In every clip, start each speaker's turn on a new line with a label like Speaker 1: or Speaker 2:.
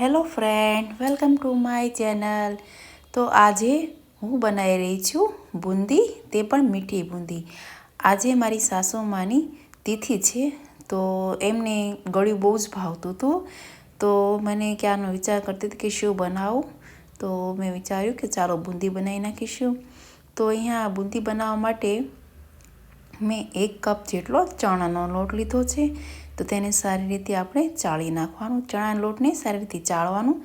Speaker 1: Hello friend, welcome to my channel. તો આજે હું બનાવી રહી છું બુંદી, તે પણ મીઠી બુંદી. આજે મારી સાસુમાની તિથિ છે, તો એમને ગળ્યું બહુ જ ભાવતું હતું. તો મને ક્યાંનો વિચાર કરતી હતી કે શું બનાવું? તો મેં વિચાર્યું કે ચાલો બુંદી બનાવી નાખીશું. તો અહીંયા બુંદી બનાવવા માટે મેં એક કપ જેટલો ચણાનો લોટ લીધો છે. તો તેને સારી રીતે આપણે ચાળી નાખવાનું. ચણાના લોટને સારી રીતે ચાળવાનું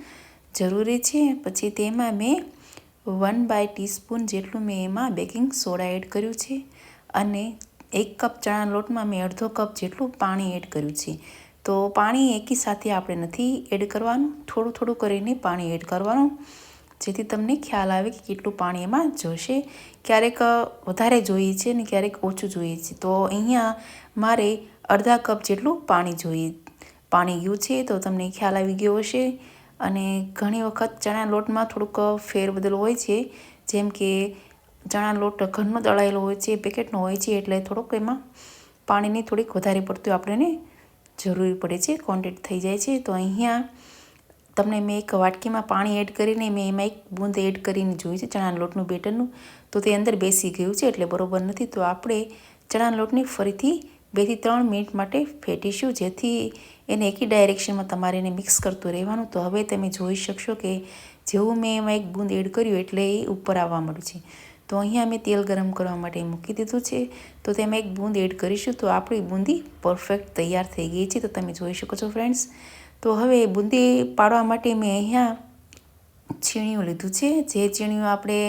Speaker 1: જરૂરી છે. પછી તેમાં મેં વન બાય ટીસ્પૂન જેટલું મેં એમાં બેકિંગ સોડા એડ કર્યું છે. અને એક કપ ચણાના લોટમાં મેં અડધો કપ જેટલું પાણી એડ કર્યું છે. તો પાણી એકી સાથે આપણે નથી એડ કરવાનું. થોડું થોડું કરીને પાણી એડ કરવાનું. જેથી તમને ખ્યાલ આવે કે કેટલું પાણી એમાં જોશે. ક્યારેક વધારે જોઈએ છે ને ક્યારેક ઓછું જોઈએ છે. તો અહીંયા મારે અડધા કપ જેટલું પાણી જોઈએ, પાણી ગયું છે તો તમને ખ્યાલ આવી ગયો હશે. અને ઘણી વખત ચણા લોટમાં થોડુંક ફેરબદલ હોય છે. જેમ કે ચણા લોટ ઘરનો દળાયેલો હોય છે, પેકેટનો હોય છે, એટલે થોડુંક એમાં પાણીની થોડીક વધારે પડતું આપણને જરૂરી પડે છે ક્વોન્ટિટી થઈ જાય છે. તો અહીંયા તમને મેં એક વાટકીમાં પાણી એડ કરીને મેં એમાં એક બૂંદ એડ કરીને જોયું છે ચણાના લોટનું બેટરનું. તો તે અંદર બેસી ગયું છે એટલે બરોબર નથી. તો આપણે ચણાના લોટને ફરીથી બેથી ત્રણ મિનિટ માટે ફેટીશું, જેથી એને એકી ડાયરેક્શનમાં તમારે એને મિક્સ કરતું રહેવાનું. તો હવે તમે જોઈ શકશો કે જેવું મેં એમાં એક બૂંદ એડ કર્યું એટલે એ ઉપર આવવા મળ્યું છે. તો અહીંયા મેં તેલ ગરમ કરવા માટે મૂકી દીધું છે. તો તેમાં એક બૂંદ એડ કરીશું. તો આપણી બૂંદી પરફેક્ટ તૈયાર થઈ ગઈ છે. તો તમે જોઈ શકો છો ફ્રેન્ડ્સ તો હવે બુંદી પાડવા માટે મેં અહીંયા છીણ્યું લીધું છે. જે છીણ્યું આપણે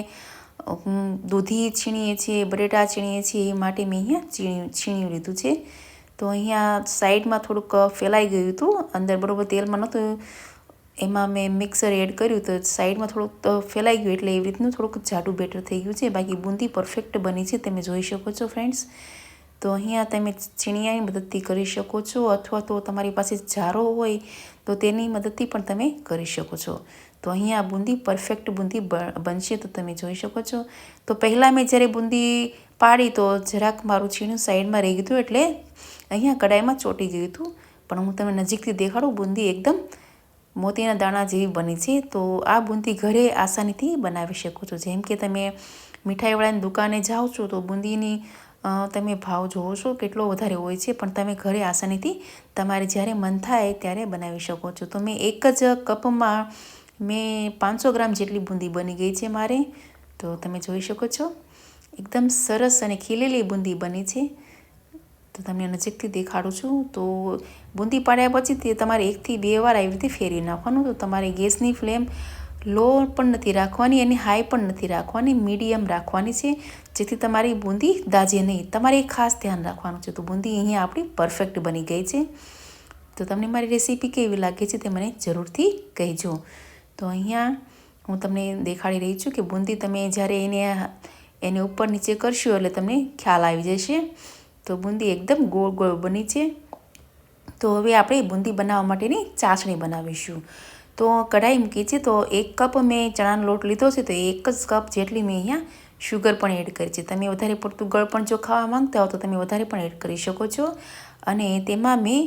Speaker 1: દૂધી છીણીએ છીએ, બટેટા છીણીએ છીએ, એ માટે મેં અહીંયા છીણ્યું છીણ્યું લીધું છે. તો અહીંયા સાઈડમાં થોડુંક ફેલાઈ ગયું હતું, અંદર બરાબર તેલમાં નહોતું, એમાં મેં મિક્સર એડ કર્યું તો સાઈડમાં થોડુંક ફેલાઈ ગયું એટલે એવી રીતનું થોડુંક જાડું બેટર થઈ ગયું છે. બાકી બુંદી પરફેક્ટ બની છે, તમે જોઈ શકો છો ફ્રેન્ડ્સ. તો અહીંયા તમે છીણિયાની મદદથી કરી શકો છો અથવા તો તમારી પાસે જારો હોય તો તેની મદદથી પણ તમે કરી શકો છો. તો અહીંયા બુંદી પરફેક્ટ બુંદી બનશે તો તમે જોઈ શકો છો. તો પહેલાં મેં જ્યારે બુંદી પાડી તો જરાક મારું છીણું સાઈડમાં રહી ગયું એટલે અહીંયા કડાઈમાં ચોંટી ગયું હતું. પણ હું તમને નજીકથી દેખાડું, બુંદી એકદમ મોતીના દાણા જેવી બની છે. તો આ બુંદી ઘરે આસાનીથી બનાવી શકો છો. જેમ કે તમે મીઠાઈવાળાની દુકાને જાઓ છો તો બુંદીની તમે ભાવ જોવો છો કેટલો વધારે હોય છે, પણ તમે ઘરે આસાનીથી તમારે જ્યારે મન થાય ત્યારે બનાવી શકો છો. તો મેં એક જ કપમાં મેં પાંચસો ગ્રામ જેટલી બુંદી બની ગઈ છે મારે. તો તમે જોઈ શકો છો, એકદમ સરસ અને ખીલેલી બુંદી બની છે. તો તમને નજીકથી દેખાડું છું. તો બુંદી પાડ્યા પછી તે તમારે એકથી બે વાર આવી રીતે ફેરવી નાખવાનું. તો તમારે ગેસની ફ્લેમ લો પણ નથી રાખવાની, એની હાઈ પણ નથી રાખવાની મીડિયમ રાખવાની છે. જેથી તમારી બુંદી દાજે નહીં. તમારે ખાસ ધ્યાન રાખવાનું છે. તો બુંદી અહીંયા આપણી પરફેક્ટ બની ગઈ છે. તો તમને મારી રેસીપી કેવી લાગે છે તે મને જરૂરથી કહેજો. તો અહીંયા હું તમને દેખાડી રહી છું કે બુંદી તમે જ્યારે એને એને ઉપર નીચે કરશો એટલે તમને ખ્યાલ આવી જશે. તો બુંદી એકદમ ગોળ ગોળ બની છે. તો હવે આપણે બુંદી બનાવવા માટેની ચાસણી બનાવીશું. તો કઢાઈ મૂકી છે. તો એક કપ મેં ચણાનો લોટ લીધો છે. તો એક જ કપ જેટલી મેં અહીંયા શુગર પણ એડ કરી છે. તમે વધારે પડતું ગળ પણ જો ખાવા માંગતા હો, તો તમે વધારે પણ એડ કરી શકો છો. અને તેમાં મેં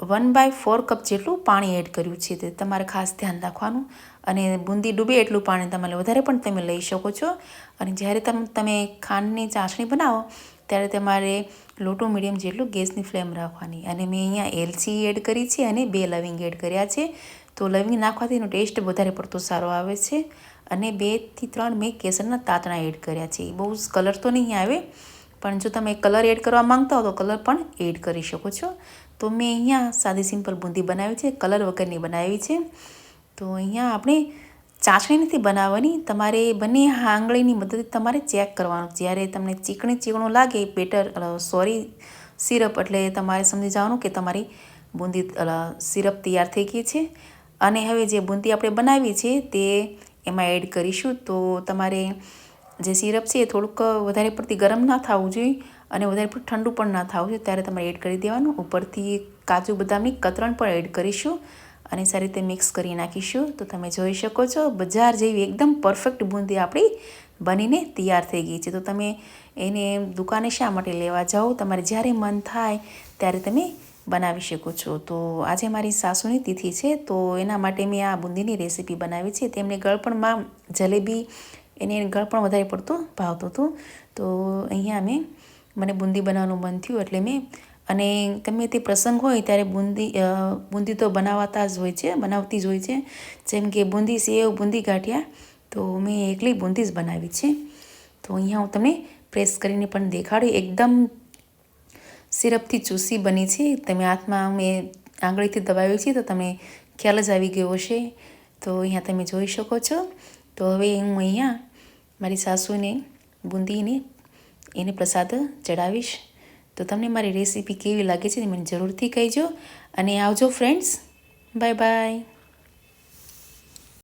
Speaker 1: વન બાય ફોર કપ જેટલું પાણી એડ કર્યું છે. તે તમારે ખાસ ધ્યાન રાખવાનું. અને બુંદી ડૂબે એટલું પાણી તમારે વધારે પણ તમે લઈ શકો છો. અને જ્યારે તમે તમે ખાંડની ચાસણી બનાવો, ત્યારે તમારે લોટો મીડિયમ જેટલું ગેસની ફ્લેમ રાખવાની. અને મેં અહીંયા એલચી એડ કરી છે અને બે લવિંગ એડ કર્યા છે. તો લવિંગ નાખવાથી એનો ટેસ્ટ વધારે પડતો સારો આવે છે. અને બેથી ત્રણ મેં કેસરના તાતણા એડ કર્યા છે. બહુ કલર તો નહીં આવે, પણ જો તમે કલર એડ કરવા માંગતા હો તો કલર પણ એડ કરી શકો છો. તો મેં અહીંયા સાદી સિમ્પલ બુંદી બનાવી છે કલર વગરની બનાવી છે. તો અહીંયા આપણે ચાસણી નથી બનાવવાની, તમારે બંને આંગળીની મદદથી તમારે ચેક કરવાનું. જ્યારે તમને ચીકણી ચીકણું લાગે બેટર સોરી સિરપ એટલે તમારે સમજી જવાનું કે તમારી બુંદી સિરપ તૈયાર થઈ ગઈ છે. અને હવે જે બુંદી આપણે બનાવી છે તે એમાં એડ કરીશું. તો તમારે જે સિરપ છે એ થોડુંક વધારે પડતી ગરમ ના થવું જોઈએ અને વધારે પડતું ઠંડુ પણ ના થવું જોઈએ. ત્યારે તમારે એડ કરી દેવાનું. ઉપરથી કાજુ બદામની કતરણ પણ એડ કરીશું અને સારી રીતે મિક્સ કરી નાખીશું. તો તમે જોઈ શકો છો, બજાર જેવી એકદમ પરફેક્ટ બુંદી આપણી બનીને તૈયાર થઈ ગઈ છે. તો તમે એને દુકાને શા માટે લેવા જાઓ? તમારે જ્યારે મન થાય ત્યારે તમે બનાવી શકો છો. તો આજે મારી સાસુની તિથિ છે, તો એના માટે મેં આ બુંદીની રેસીપી બનાવી છે. તેમને ગળપણમાં જલેબી, એને ગળપણ વધારે પડતું ભાવતું હતું. તો અહીંયા મેં મને બુંદી બનાવવાનું મન થયું એટલે મેં, અને ગમે તે પ્રસંગ હોય ત્યારે બુંદી બુંદી તો બનાવતા જ હોય છે, બનાવતી જ હોય છે. જેમ કે બુંદી સેવ, બુંદી ગાંઠિયા, તો મેં એકલી બુંદી જ બનાવી છે. તો અહીંયા હું તમને પ્રેસ કરીને પણ દેખાડું, એકદમ સિરપથી ચૂસી બની છે. તમે હાથમાં મેં આંગળીથી દબાવ્યું છે, તો તમે ખ્યાલ જ આવી ગયો હશે. તો અહીંયા તમે જોઈ શકો છો. તો હવે હું અહીંયા મારી સાસુને, બુંદીને, એને પ્રસાદ ચડાવીશ. તો તમને મારી રેસીપી કેવી લાગે છે મને જરૂરથી કહેજો. અને આવજો ફ્રેન્ડ્સ બાય બાય